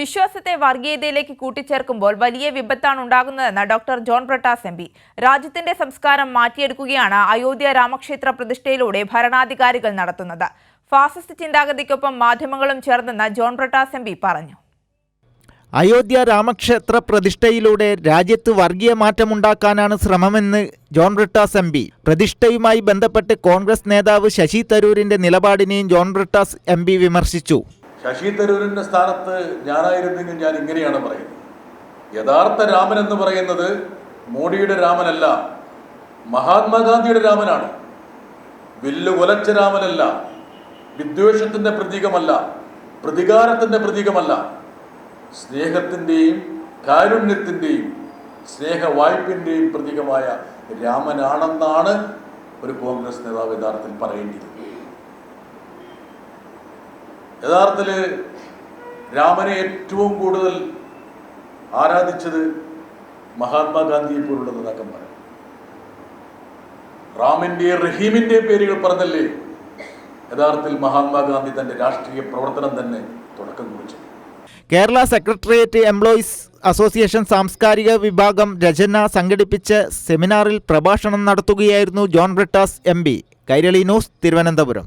വിശ്വാസത്തെ വർഗീയതയിലേക്ക് കൂട്ടിച്ചേർക്കുമ്പോൾ വലിയ വിപത്താണ് ഉണ്ടാകുന്നതെന്ന് doctor John Brittas M P. രാജ്യത്തിന്റെ സംസ്കാരം മാറ്റിയെടുക്കുകയാണ് അയോധ്യ രാമക്ഷേത്ര പ്രതിഷ്ഠയിലൂടെ ഭരണാധികാരികൾ നടത്തുന്നത്. ഫാസിസ്റ്റ് ചിന്താഗതിക്കൊപ്പം മാധ്യമങ്ങളും ചേർന്നെന്ന് ജോൺ പ്രട്ടാസ് എം പി പറഞ്ഞു. അയോധ്യ രാമക്ഷേത്ര പ്രതിഷ്ഠയിലൂടെ രാജ്യത്ത് വർഗീയ മാറ്റമുണ്ടാക്കാനാണ് ശ്രമമെന്ന് ജോൺ ബ്രിട്ടാസ് എം പി. പ്രതിഷ്ഠയുമായി ബന്ധപ്പെട്ട് കോൺഗ്രസ് നേതാവ് ശശി തരൂരിന്റെ നിലപാടിനെയും ജോൺ ബ്രിട്ടാസ് എം വിമർശിച്ചു. ശശി തരൂരിന്റെ സ്ഥാനത്ത് ഞാനായിരുന്നെങ്കിൽ ഞാൻ ഇങ്ങനെയാണ് പറയുന്നത്. യഥാർത്ഥ രാമൻ എന്ന് പറയുന്നത് മോഡിയുടെ രാമനല്ല മഹാത്മാഗാന്ധിയുടെ രാമനാണ്. വില്ല് കൊലച്ച രാമനല്ല വിദ്വേഷത്തിന്റെ പ്രതീകമല്ല പ്രതികാരത്തിന്റെ പ്രതീകമല്ല. സ്നേഹത്തിന്റെയും കാരുണ്യത്തിന്റെയും സ്നേഹവായ്പിന്റെയും പ്രതീകമായ രാമനാണെന്നാണ് ഒരു കോൺഗ്രസ് നേതാവ് യഥാർത്ഥത്തിൽ പറയേണ്ടത് യഥാർത്ഥത്തിൽ രാമനെ ഏറ്റവും കൂടുതൽ ആരാധിച്ചത് മഹാത്മാഗാന്ധിയെ പോലുള്ള നേതാക്കന്മാർ റാമിന്റെ റഹീമിന്റെ പേരുകൾ പറഞ്ഞല്ലേ? യഥാർത്ഥത്തിൽ മഹാത്മാഗാന്ധി തന്റെ രാഷ്ട്രീയ പ്രവർത്തനം തന്നെ തുടക്കം കുറിച്ചത്. കേരള സെക്രട്ടേറിയറ്റ് എംപ്ലോയീസ് അസോസിയേഷൻ സാംസ്കാരിക വിഭാഗം രചന സംഘടിപ്പിച്ച സെമിനാറിൽ പ്രഭാഷണം നടത്തുകയായിരുന്നു John Brittas M P. Kairali news Thiruvananthapuram.